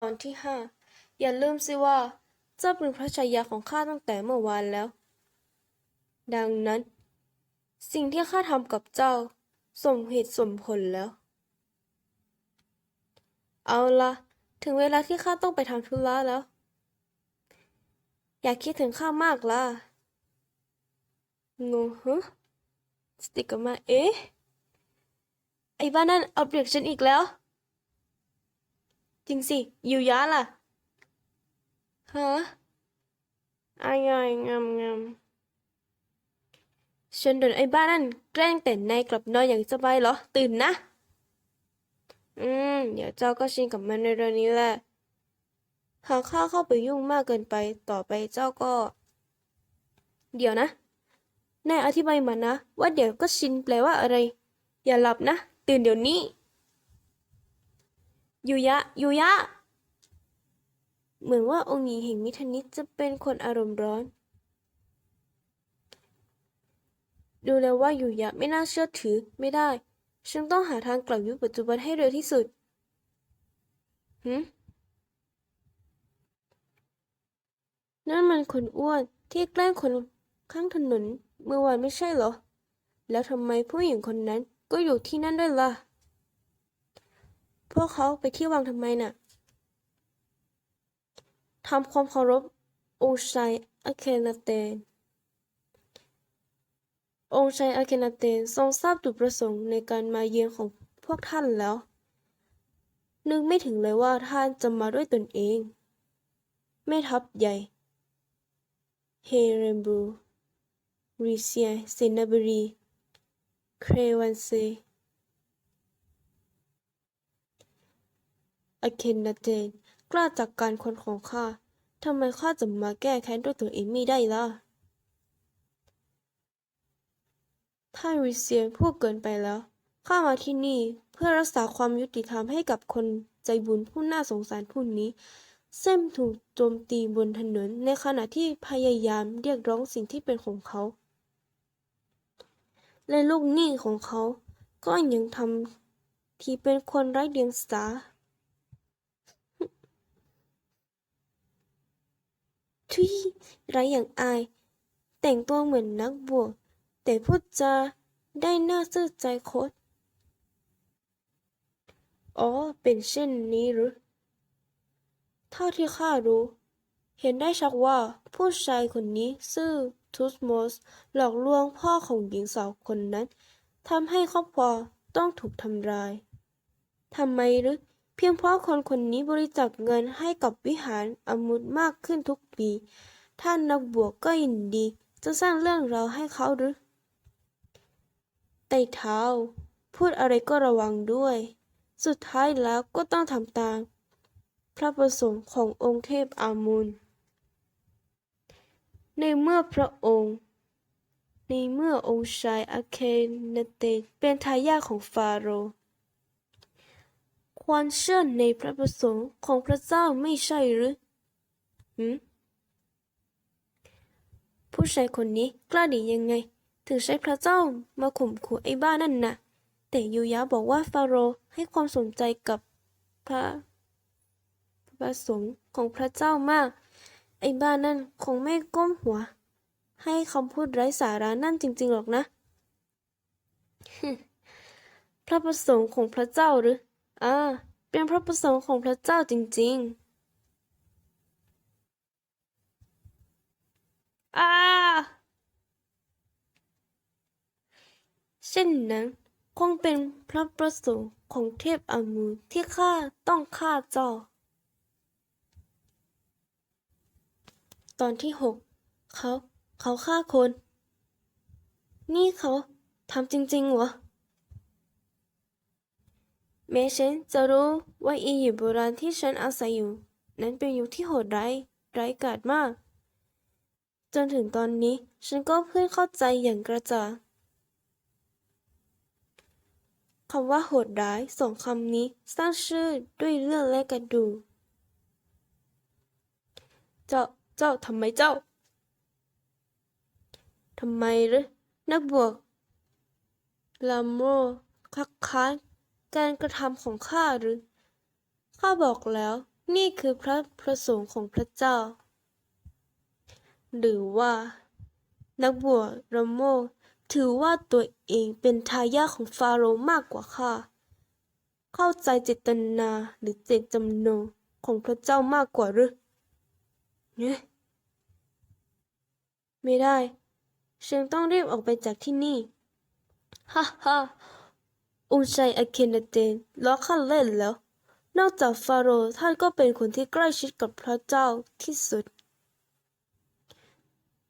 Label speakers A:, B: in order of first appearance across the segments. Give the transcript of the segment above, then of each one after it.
A: ตอนที่ห้าอย่าลืมสิว่า เจ้าเป็นพระชายาของข้าตั้งแต่เมื่อวานแล้ว ดังนั้น สิ่งที่ข้าทำกับเจ้า สมเหตุสมผลแล้ว เอาละถึงเวลาที่ข้าต้องไปทำธุระแล้ว อย่าคิดถึงข้ามากล่ะงงฮะสติกกอร์มาเอ๊ะไอ้บ้านนั่นเอาเปรียบฉันอีกแล้ว จริงสิอยู่ยะล่ะฮะอายายงามงามฉันโดนไอ้บ้านั่นแกล้งแต่นายกลับนอนอย่างสบายเหรอ ตื่นนะ อืม เดี๋ยวเจ้าก็ชินกับมันในเรื่องนี้แหละ หากข้าเข้าไปยุ่งมากเกินไปต่อไปเจ้าก็ เดี๋ยวนะนายอธิบายมานะ ว่าเดี๋ยวก็ชินแปลว่าอะไร อย่าหลับนะ ตื่นเดี๋ยวนี้ ยูยะยูยะ เหมือนว่าองค์หญิงแห่งมิทนิสจะเป็นคนอารมณ์ร้อน ดูแล้วว่ายูยะไม่น่าเชื่อถือไม่ได้ ฉันต้องหาทางกลับยุคปัจจุบันให้เร็วที่สุดหืมนั่นมันคนอ้วนที่แกล้งคนข้างถนนเมื่อวานไม่ใช่เหรอ แล้วทำไมผู้หญิงคนนั้นก็อยู่ที่นั่นด้วยล่ะ พวกเขาไปที่วังทำไมน่ะทำความเคารพองค์ชายอาเคนาเตน องค์ชายอาเคนาเตนทรงทราบจุดประสงค์ในการมาเยือนของพวกท่านแล้ว นึกไม่ถึงเลยว่าท่านจะมาด้วยตนเองแม่ทัพใหญ่ เฮเรมบูรีเซียเซนาบรี เครวันเซ อเคนนาเตนกล้าจากการคนของข้าทำไมข้าจะมาแก้แค้นด้วยตัวเองไม่ได้ล่ะ ท่านริเซียนพูดเกินไปแล้ว ข้ามาที่นี่เพื่อรักษาความยุติธรรมให้กับคนใจบุญผู้น่าสงสารผู้นี้ เส้มถูกโจมตีบนถนนในขณะที่พยายามเรียกร้องสิ่งที่เป็นของเขา และลูกหนี้ของเขา ก็ยังทำที่เป็นคนไร้เดียงสา ทุยไรอย่างอาย แต่งตัวเหมือนนักบวชแต่พูดจาได้น่าซื่อใจโคตรอ๋อ เป็นเช่นนี้หรือ เท่าที่ข้ารู้ เห็นได้ชักว่าผู้ชายคนนี้ชื่อทูสมอสหลอกลวงพ่อของหญิงสาวคนนั้นทำให้ครอบครัวต้องถูกทำลายทำไมหรือ เพียงเพราะคนคนนี้บริจาคเงินให้กับวิหารอมุดมากขึ้นทุกปี ท่านนักบวชก็ยินดีจะสร้างเรื่องเราให้เขาหรือไต่เท้า พูดอะไรก็ระวังด้วย สุดท้ายแล้วก็ต้องทำตาม พระประสงค์ขององค์เทพอามุนในเมื่อพระองค์ ในเมื่อองค์ชายอาเคเนเตเป็นทายาทของฟาโรห์ ควรเชื่อในพระประสงค์ของพระเจ้าไม่ใช่หรือหืมผู้ชายคนนี้กล้าดียังไง ถึงใช้พระเจ้ามาข่มขู่ไอ้บ้านั่นน่ะ แต่ยูยะบอกว่าฟาโรห์ให้ความสนใจกับพระประสงค์ของพระเจ้ามาก ไอ้บ้านั่นคงไม่ก้มหัว ให้คำพูดไร้สาระนั่นจริง ๆ หรอกนะ พระประสงค์ของพระเจ้าหรือ อ่าเป็นพระประสงค์ของพระเจ้าจริง ๆอ่าเช่นนั้นคงเป็นพระประสงค์ของเทพอมูที่ข้าต้องฆ่าเจ้า ตอนที่หกเขา เขาฆ่าคน นี่เขาทำจริงๆเหรอ แม้ฉันจะรู้ว่าอียิปต์โบราณที่ฉันอาศัยอยู่ นั้นเป็นยุคที่โหดร้ายไร้กาจมาก จนถึงตอนนี้ฉันก็เพิ่งเข้าใจอย่างกระจ่างคำว่าโหดร้ายสองคำนี้สร้างชื่อด้วยเลือดและกระดูกเจ้าเจ้าทำไมเจ้าทำไมหรือนักบวกลามโมคักค้าน การกระทำของข้าหรือ ข้าบอกแล้ว นี่คือพระประสงค์ของพระเจ้า หรือว่า นักบวชรโมกถือว่าตัวเองเป็นทายาทของฟาโรห์มากกว่าข้า เข้าใจเจตนาหรือเจตจำนงของพระเจ้ามากกว่าหรือเนี่ยไม่ได้ฉันต้องรีบออกไปจากที่นี่ ฮ่าฮ่า องค์ชายอาเคนาเตนล้อข้าเล่นแล้ว นอกจากฟาโรห์ท่านก็เป็นคนที่ใกล้ชิดกับพระเจ้าที่สุด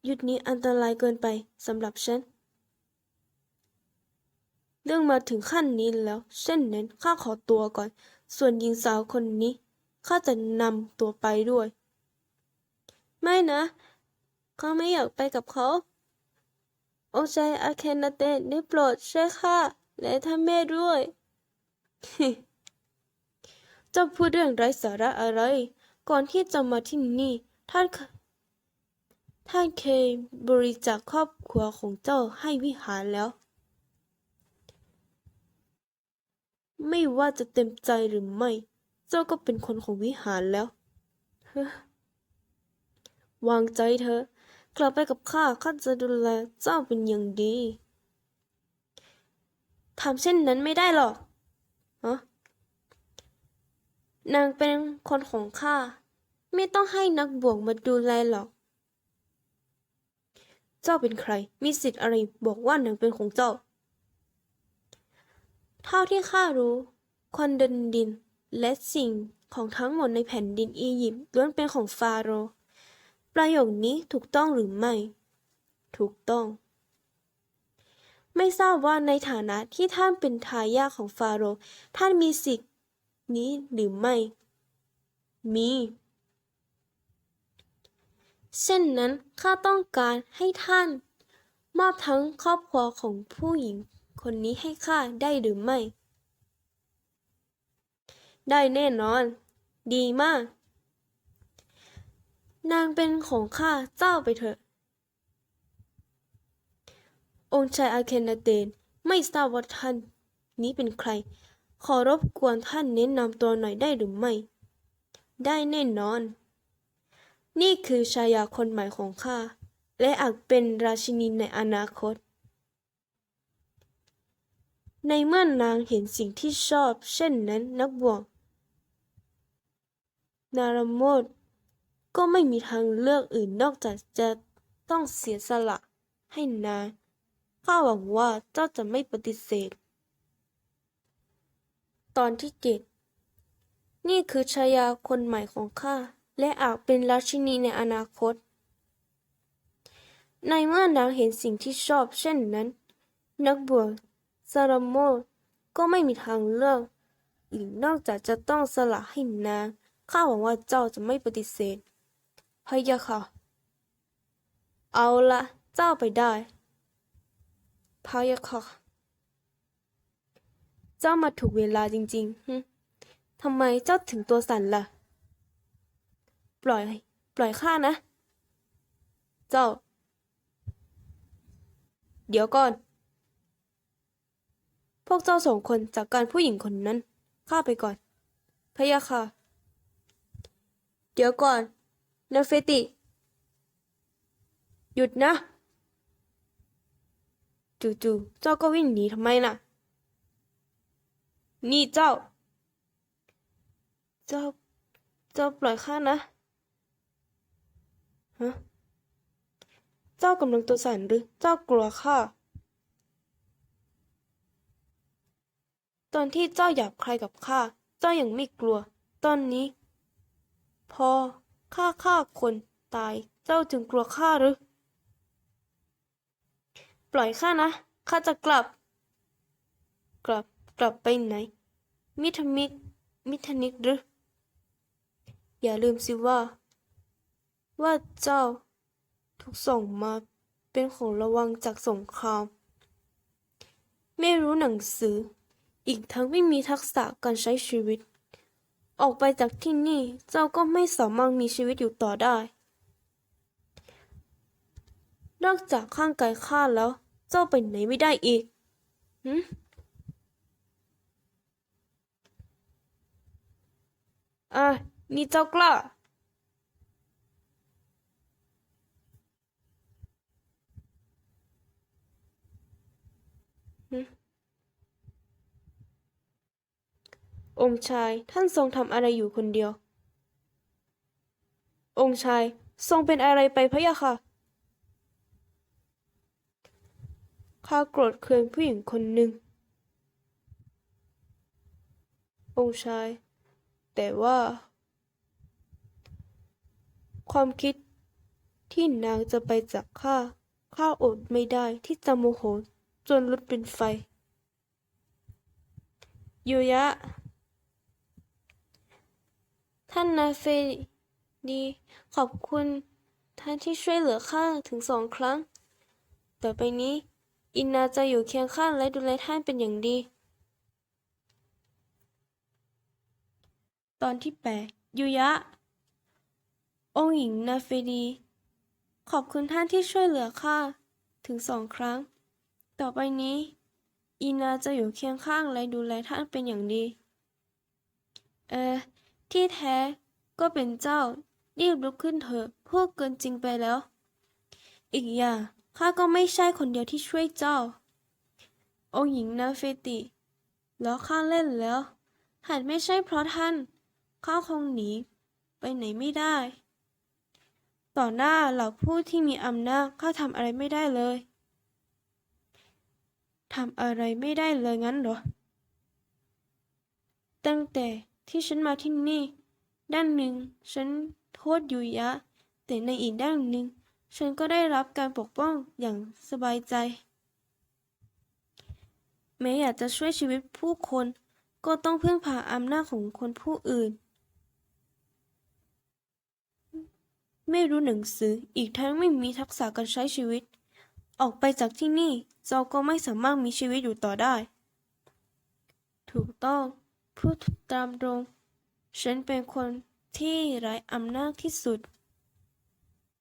A: ยุคนี้อันตรายเกินไปสำหรับฉัน เรื่องมาถึงขั้นนี้แล้ว เช่นนั้นข้าขอตัวก่อน ส่วนหญิงสาวคนนี้ข้าจะนำตัวไปด้วย ไม่นะข้าไม่อยากไปกับเขา องค์ชายอาเคนาเตนได้โปรดช่วยข้า และท่านแม่ด้วย เจ้าพูดเรื่องไร้สาระอะไร ก่อนที่จะมาที่นี่ ท่าน ท่านเคยบริจาคครอบครัวของเจ้าให้วิหารแล้ว ไม่ว่าจะเต็มใจหรือไม่ เจ้าก็เป็นคนของวิหารแล้ว วางใจเธอกลับไปกับข้าข้าจะดูแลเจ้าเป็นอย่างดี ทำเช่นนั้นไม่ได้หรอกฮะนางเป็นคนของข้า ไม่ต้องให้นักบวชมาดูแลหรอก เจ้าเป็นใคร มีสิทธิ์อะไรบอกว่านางเป็นของเจ้า เท่าที่ข้ารู้ควันดินดินและสิ่งของทั้งหมดในแผ่นดินอียิปต์ล้วนเป็นของฟาโรห์ประโยคนี้ถูกต้องหรือไม่ ถูกต้อง ไม่ทราบว่าในฐานะที่ท่านเป็นทายาทของฟาโรห์ท่านมีสิทธิ์นี้หรือไม่ มี เช่นนั้นข้าต้องการให้ท่าน มอบทั้งครอบครัวของผู้หญิงคนนี้ให้ข้าได้หรือไม่ ได้แน่นอน ดีมาก นางเป็นของข้าเจ้าไปเถอะ องค์ชายอาเคนนาเตน ไม่ทราบว่าท่าน นี้เป็นใคร ขอรบกวนท่านแนะนำตัวหน่อยได้หรือไม่ ได้แน่นอน นี่คือชายาคนใหม่ของข้า และอาจเป็นราชินีในอนาคต ในเมื่อนางเห็นสิ่งที่ชอบ เช่นนั้นนักบวชนารโมดก็ไม่มีทางเลือกอื่นนอกจากจะต้องเสียสละให้นาง ข้าหวังว่าเจ้าจะไม่ปฏิเสธ ตอนที่เจ็ดนี่คือชายาคนใหม่ของข้า และอาจเป็นราชินีในอนาคต ในเมื่อนางเห็นสิ่งที่ชอบเช่นนั้น นักบวชซารามโมก็ไม่มีทางเลือกอื่นนอกจากจะต้องสละให้นางข้าหวังว่าเจ้าจะไม่ปฏิเสธพะยะค่ะ เอาละเจ้าไปได้ พะยค่ะเจ้ามาถูกเวลาจริงๆทำไมเจ้าถึงตัวสั่นล่ะ ปล่อย ปล่อยข้านะ เจ้า เดี๋ยวก่อน พวกเจ้าสองคนจากการผู้หญิงคนนั้นข้าไปก่อน พยะค่ะ เดี๋ยวก่อนเนเฟติ หยุดนะ จู่ๆเจ้าก็วิ่งหนีทำไมน่ะ นี่เจ้า เจ้า เจ้าปล่อยข้านะฮะเจ้ากำลังตัวสั่นหรือ เจ้ากลัวข้าตอนที่เจ้าหยาบคายกับข้า เจ้ายังไม่กลัว ตอนนี้ พอข้าฆ่าคนตาย เจ้าจึงกลัวข้าหรือ ปล่อยข้านะ ข้าจะกลับ กลับ กลับไปไหน มิทมิก มิทนิกหรือ อย่าลืมสิว่า ว่าเจ้าถูกส่งมาเป็นของระวังจากสงคราม ไม่รู้หนังสือ อีกทั้งไม่มีทักษะการใช้ชีวิต ออกไปจากที่นี่ เจ้าก็ไม่สามารถมีชีวิตอยู่ต่อได้ นอกจากข้างกายข้าแล้ว เจ้าไปไหนไม่ได้อีกหืมอะนี่เจ้ากล้า องค์ชายท่านทรงทำอะไรอยู่คนเดียว องค์ชายทรงเป็นอะไรไปพะยะค่ะ ข้าโกรธเคืองผู้หญิงคนหนึ่ง องค์ชาย แต่ว่า ความคิดที่นางจะไปจากข้า ข้าอดไม่ได้ที่จะโมโหจนลุกเป็นไฟยูยะ ท่านนาเฟดี ขอบคุณท่านที่ช่วยเหลือข้าถึงสองครั้ง ต่อไปนี้ อินนาจะอยู่เคียงข้างและดูแลท่านเป็นอย่างดี ตอนที่แปดยูยะ องค์หญิงนาเฟดี ขอบคุณท่านที่ช่วยเหลือข้าถึงสองครั้ง ต่อไปนี้ อินนาจะอยู่เคียงข้างและดูแลท่านเป็นอย่างดี เออ ที่แท้ก็เป็นเจ้ารีบลุกขึ้นเถอะพวกเกินจริงไปแล้ว อีกอย่าง ข้าก็ไม่ใช่คนเดียวที่ช่วยเจ้า องค์หญิงนาเฟติ แล้อข้าเล่นแล้ว หากไม่ใช่เพราะท่าน ข้าคงหนี ไปไหนไม่ได้ ต่อหน้าเหล่าผู้ที่มีอำนาจข้าทำอะไรไม่ได้เลย ทำอะไรไม่ได้เลยงั้นเหรอ ตั้งแต่ที่ฉันมาที่นี่ ด้านหนึ่งฉันโทษยูยะ แต่ในอีกด้านหนึ่ง ฉันก็ได้รับการปกป้องอย่างสบายใจ แม้อยากจะช่วยชีวิตผู้คน ก็ต้องพึ่งพาอำนาจของคนผู้อื่น ไม่รู้หนังสืออีกทั้งไม่มีทักษะการใช้ชีวิต ออกไปจากที่นี่เจ้าก็ไม่สามารถมีชีวิตอยู่ต่อได้ ถูกต้องพูดตามตรงฉันเป็นคนที่ไร้อำนาจที่สุด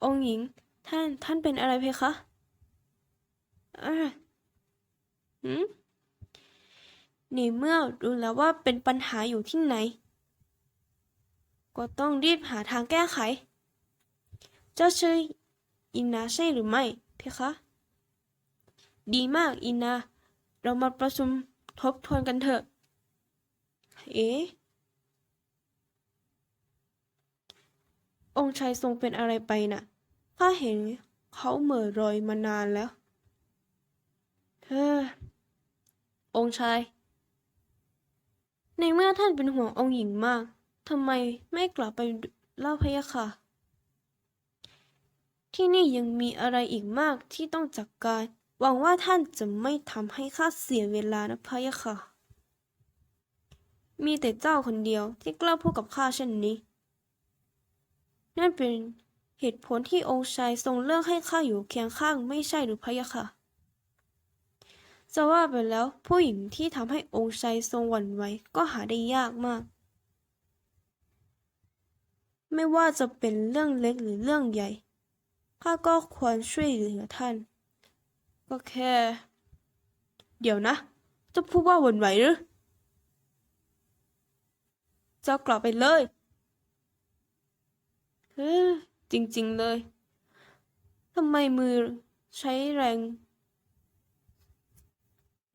A: องค์หญิง ท่าน ท่านเป็นอะไรเพคะอ่าหืมในเมื่อรู้แล้วว่าเป็นปัญหาอยู่ที่ไหน ก็ต้องรีบหาทางแก้ไข เจ้าชื่ออินนาใช่หรือไม่เพคะ ดีมากอินนา เรามาประชุมทบทวนกันเถอะ เอ๊ะองค์ชายทรงเป็นอะไรไปน่ะ ข้าเห็นเขาเหม่อรอยมานานแล้ว เฮ้อ องค์ชาย ในเมื่อท่านเป็นห่วงองค์หญิงมาก ทำไมไม่กลับไปเล่าพะยะค่ะ ที่นี่ยังมีอะไรอีกมากที่ต้องจัดกการ หวังว่าท่านจะไม่ทำให้ข้าเสียเวลานะพะยะค่ะ มีแต่เจ้าคนเดียวที่กล้าพูดกับข้าเช่นนี้ นั่นเป็น เหตุผลที่องค์ชายทรงเลือกให้ข้าอยู่เคียงข้างไม่ใช่หรือพะยะค่ะ จะว่าไปแล้วผู้หญิงที่ทำให้องค์ชายทรงหวั่นไหวก็หาได้ยากมาก ไม่ว่าจะเป็นเรื่องเล็กหรือเรื่องใหญ่ ข้าก็ควรช่วยเหลือท่าน ก็แค่ เดี๋ยวนะ จะพูดว่าหวั่นไหวหรือจ้ากลับไปเลยเฮ้ จริง ๆ เลยทำไมมือใช้แรง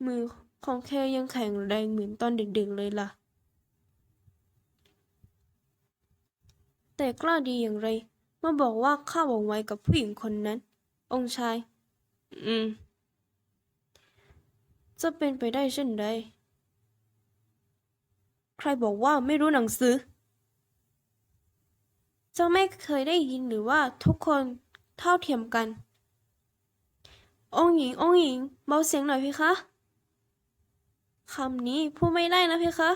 A: มือของแค่ยังแข็งแรงเหมือนตอนเด็กๆเลยล่ะ แต่กล้าดีอย่างไร มาบอกว่าข้าหวังไว้กับผู้หญิงคนนั้น องค์ชาย อืม จะเป็นไปได้เช่นใด ใครบอกว่าไม่รู้หนังสือ เจ้าไม่เคยได้ยินหรือว่าทุกคนเท่าเทียมกัน องหญิง องหญิง เบาเสียงหน่อยพี่คะคำนี้พูดไม่ได้นะพี่คะ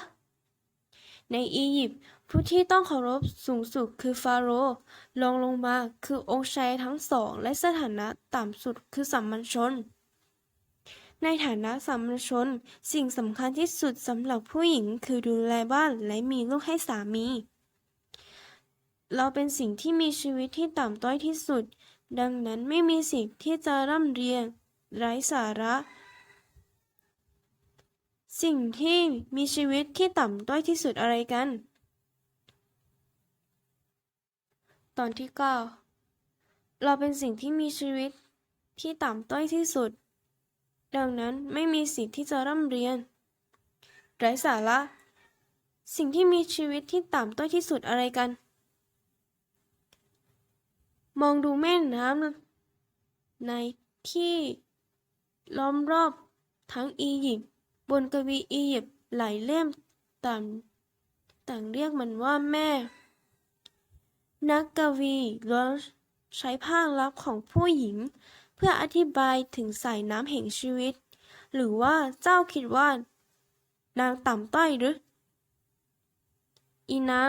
A: ในอียิปต์ผู้ที่ต้องเคารพสูงสุดคือฟาโรห์รองลงมาคือองค์ชายทั้งสอง และสถานะต่ำสุดคือสามัญชน ในฐานะสามัญชน สิ่งสำคัญที่สุดสำหรับผู้หญิงคือดูแลบ้านและมีลูกให้สามี เราเป็นสิ่งที่มีชีวิตที่ต่ำต้อยที่สุด ดังนั้นไม่มีสิ่งที่จะร่ำเรียนไร้สาระ สิ่งที่มีชีวิตที่ต่ำต้อยที่สุดอะไรกัน ตอนที่เก้าเราเป็นสิ่งที่มีชีวิตที่ต่ำต้อยที่สุด ดังนั้นไม่มีสิทธิ์ที่จะร่ำเรียนไร้สาระ สิ่งที่มีชีวิตที่ต่ำต้อยที่สุดอะไรกัน มองดูแม่น้ำในที่ล้อมรอบทั้งอียิปต์บนกวีอียิปต์หลายเล่มต่างต่างเรียกมันว่าแม่ นักกวีล้วนใช้ภาคลับของผู้หญิง เพื่ออธิบายถึงสายน้ำแห่งชีวิต หรือว่าเจ้าคิดว่า นางต่ำต้อยหรือ อีนา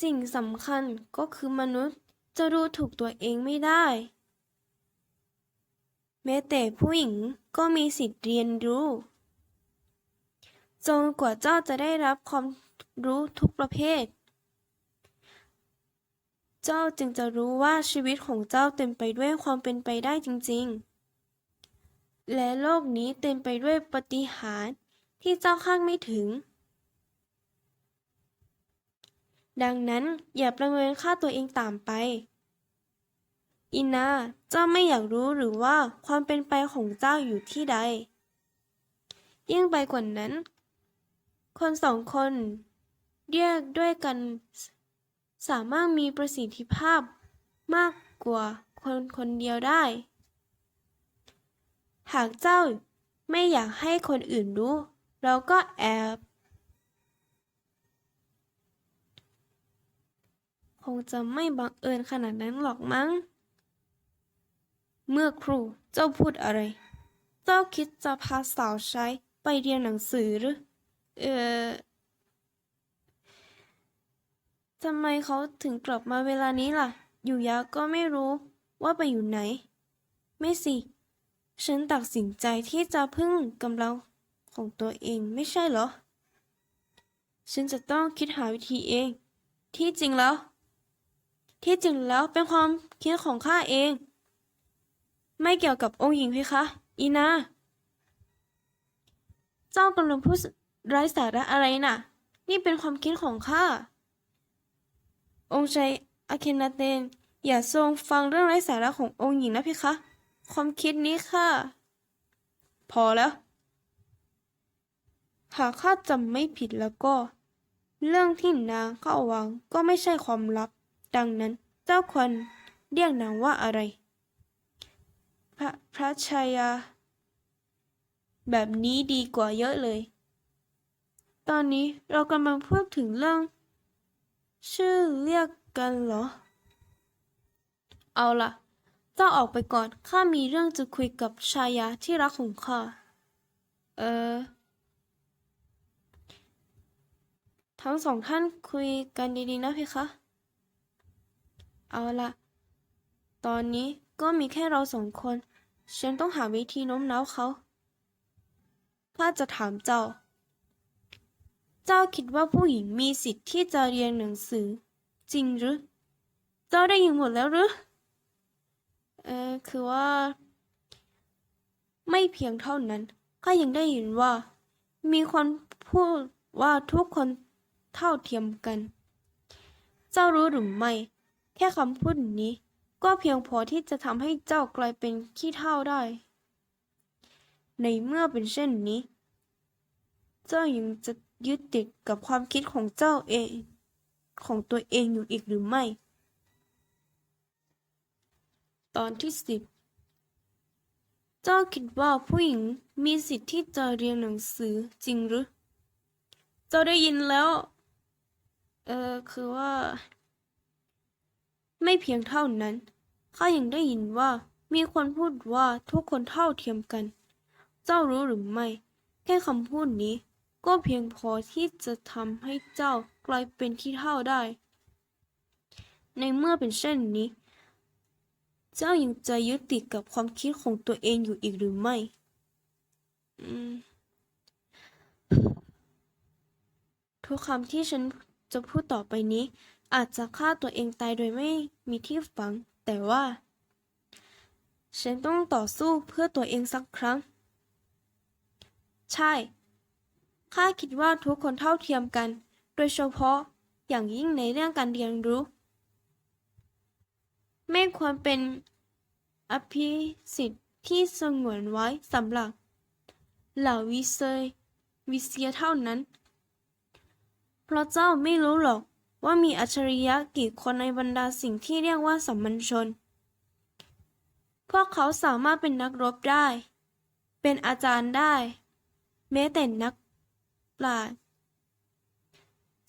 A: สิ่งสำคัญก็คือมนุษย์ จะดูถูกตัวเองไม่ได้ แม้แต่ผู้หญิงก็มีสิทธิ์เรียนรู้ จนกว่าเจ้าจะได้รับความรู้ทุกประเภท เจ้าจึงจะรู้ว่าชีวิตของเจ้าเต็มไปด้วยความเป็นไปได้จริง ๆ และโลกนี้เต็มไปด้วยปฏิหารที่เจ้าคาดไม่ถึง ดังนั้นอย่าประเมินค่าตัวเองต่ำไป อินาเจ้าไม่อยากรู้หรือว่าความเป็นไปของเจ้าอยู่ที่ใด ยิ่งไปกว่านั้น คนสองคนเรียกด้วยกัน สามารถมีประสิทธิภาพมากกว่าคนคนเดียวได้ หากเจ้าไม่อยากให้คนอื่นรู้ เราก็แอบ งจะไม่บังเอิญขนาดนั้นหรอกมั้ง เมื่อครูเจ้าพูดอะไร เจ้าคิดจะพาสาวใช้ไปเรียนหนังสือหรือ เออทำไมเขาถึงกลับมาเวลานี้ล่ะ อยู่ยาก็ไม่รู้ว่าไปอยู่ไหน ไม่สิ ฉันตัดสินใจที่จะพึ่งกำลังของตัวเองไม่ใช่เหรอ ฉันจะต้องคิดหาวิธีเอง ที่จริงแล้ว ที่จริงแล้วเป็นความคิดของข้าเอง ไม่เกี่ยวกับองค์หญิงเพคะอีนาเจ้ากำลังพูดไร้สาระอะไรน่ะ นี่เป็นความคิดของข้า องค์ชายอาเคนาเตน อย่าทรงฟังเรื่องไร้สาระขององค์หญิงนะเพคะ ความคิดนี้ค่ะพอแล้ว หากข้าจำไม่ผิดแล้วก็ เรื่องที่นางเข้าวังก็ไม่ใช่ความลับ ดังนั้นเจ้าควรเรียกนางว่าอะไร พระพระชายา แบบนี้ดีกว่าเยอะเลย ตอนนี้เรากำลังพูดถึงเรื่อง ชื่อเรียกกันเหรอ เอาล่ะ เจ้าออกไปก่อน ข้ามีเรื่องจะคุยกับชายาที่รักของข้า เออ ทั้งสองท่านคุยกันดีๆนะพี่คะ เอาละ ตอนนี้ก็มีแค่เราสองคน ฉันต้องหาวิธีโน้มน้าวเขา ข้าจะถามเจ้า เจ้าคิดว่าผู้หญิงมีสิทธิ์ที่จะเรียนหนังสือ จริงหรือ เจ้าได้ยินหมดแล้วหรือ เออคือว่า ไม่เพียงเท่านั้น ข้ายังได้ยินว่า มีคนพูดว่าทุกคนเท่าเทียมกัน เจ้ารู้หรือไม่ ค่คำพูดนี้ ก็เพียงพอที่จะทำให้เจ้ากลายเป็นขี้เท่าได้ ในเมื่อเป็นเช่นนี้ เจ้ายังจะยึดติดกับความคิดของเจ้าเอง ของตัวเองอยู่อีกหรือไม่ ตอนที่สิบเจ้าคิดว่าผู้หญิงมีสิทธิ์ที่จะเรียนหนังสือจริงหรือ เจ้าได้ยินแล้ว เออคือว่า ไม่เพียงเท่านั้นข้ายังได้ยินว่ามีคนพูดว่าทุกคนเท่าเทียมกัน เจ้ารู้หรือไม่ แค่คำพูดนี้ ก็เพียงพอที่จะทำให้เจ้ากลายเป็นขี้เท่าได้ ในเมื่อเป็นเช่นนี้ เจ้ายังจะยึดติดกับความคิดของตัวเองอยู่อีกหรือไม่อืมทุกคำที่ฉันจะพูดต่อไปนี้ อาจจะฆ่าตัวเองตายโดยไม่มีที่ฝัง แต่ว่า ฉันต้องต่อสู้เพื่อตัวเองสักครั้ง ใช่ ข้าคิดว่าทุกคนเท่าเทียมกัน โดยเฉพาะอย่างยิ่งในเรื่องการเรียนรู้ ไม่ควรเป็นอภิสิทธิ์ที่สงวนไว้สำหรับเหล่าวิเซยวิเซียเท่านั้น เพราะเจ้าไม่รู้หรอก ว่ามีอัจฉริยะกี่คนในบรรดาสิ่งที่เรียกว่าสามัญชน พวกเขาสามารถเป็นนักรบได้ เป็นอาจารย์ได้ แม้แต่นักปราชญ์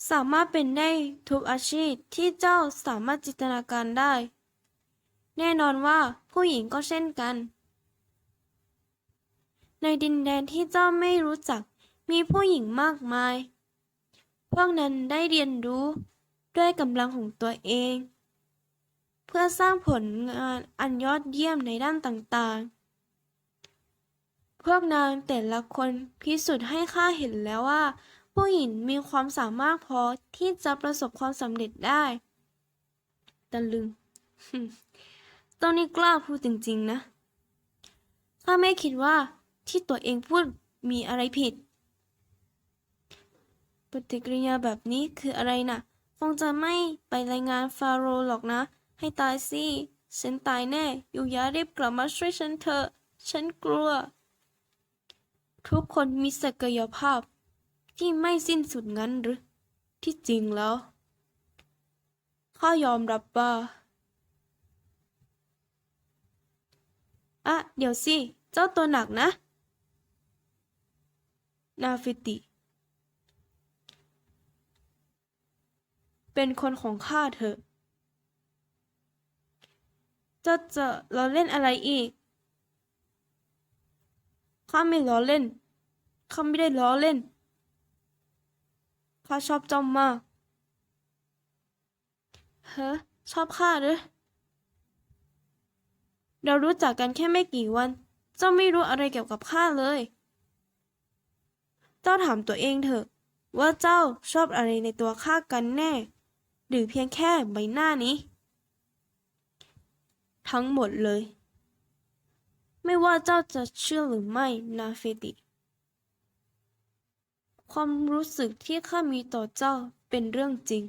A: สามารถเป็นได้ทุกอาชีพที่เจ้าสามารถจินตนาการได้ แน่นอนว่าผู้หญิงก็เช่นกัน ในดินแดนที่เจ้าไม่รู้จักมีผู้หญิงมากมาย พวกนั้นได้เรียนรู้ ด้วยกำลังของตัวเอง เพื่อสร้างผลงานอันยอดเยี่ยมในด้านต่างๆ พวกนางแต่ละคนพิสูจน์ให้ข้าเห็นแล้วว่า ผู้หญิงมีความสามารถพอที่จะประสบความสำเร็จได้ตะลึงตอนนี้กล้าพูดจริงๆนะข้าไม่คิดว่าที่ตัวเองพูดมีอะไรผิด ปฏิกิริยาแบบนี้คืออะไรน่ะ คงจะไม่ไปรายงานฟาโรห์หรอกนะ ให้ตายสิ ฉันตายแน่อยู่ยารีบกลับมาช่วยฉันเถอะ ฉันกลัว ทุกคนมีศักยภาพ ที่ไม่สิ้นสุดงั้นหรือ ที่จริงแล้ว ข้ายอมรับว่าอะ เดี๋ยวสิ เจ้าตัวหนักนะ นาฟิติ เป็นคนของข้าเถอะเจ้าจะล้อเล่นอะไรอีก ข้าไม่ล้อเล่น ข้าไม่ได้ล้อเล่น ข้าชอบเจ้ามาก เฮ้อชอบข้าหรือเรารู้จักกันแค่ไม่กี่วัน เจ้าไม่รู้อะไรเกี่ยวกับข้าเลย เจ้าถามตัวเองเถอะ ว่าเจ้าชอบอะไรในตัวข้ากันแน่ หรือเพียงแค่ใบหน้านี้ ทั้งหมดเลย ไม่ว่าเจ้าจะเชื่อหรือไม่นาเฟติ ความรู้สึกที่ข้ามีต่อเจ้าเป็นเรื่องจริง